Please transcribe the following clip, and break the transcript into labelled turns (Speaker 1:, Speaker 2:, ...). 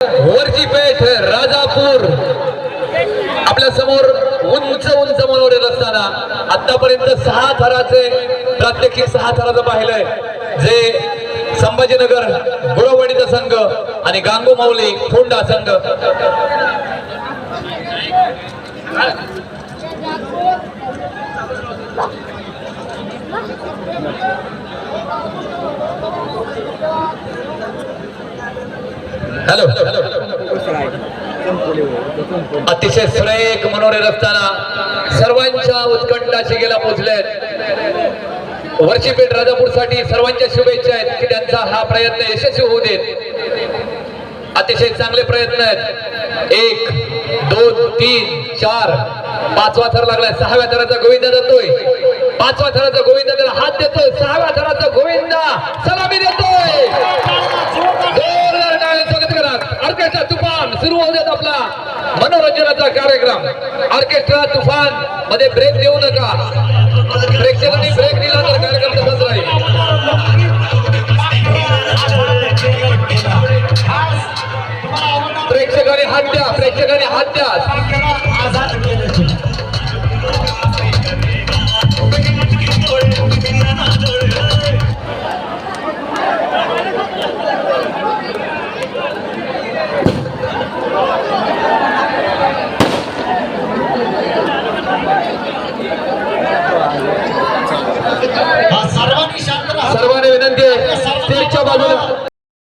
Speaker 1: वरची पेठ राजापूर. आपल्यासमोर उंच उंच मनोरे असताना आतापर्यंत सहा थराचे प्रात्यक्षिक सहा थराचं पाहिलंय. जे संभाजीनगर गुरवडीचा संघ आणि गांगो माऊली फोंडा संघ. हॅलो. अतिशय सुरेख मनोरे रचताना सर्वांच्या उत्कंठाशी गेला पोचलेत वर्षीपेठ राजापूरसाठी सर्वांच्या शुभेच्छा आहेत की त्यांचा हा प्रयत्न यशस्वी होऊ देत. अतिशय चांगले प्रयत्न आहेत. एक दोन तीन चार. पाचवा थर लागलाय. सहाव्या थराचा गोविंदा जातोय पाचवा थराचा गोविंदा त्याला हात देतोय. सहाव्या थराचा गोविंदा सलामी देतो सुरू होऊ आपला मनोरंजनाचा कार्यक्रम. ऑर्केस्ट्रा तुफानमध्ये ब्रेक देऊ नका. प्रेक्षकांनी ब्रेक दिला तर कार्यक्रम तसाच राहील प्रेक्षकाने हात द्या प्रेक्षकाने हात द्या. सर्वांनी विनंती आहे. स्टेजच्या बाजूला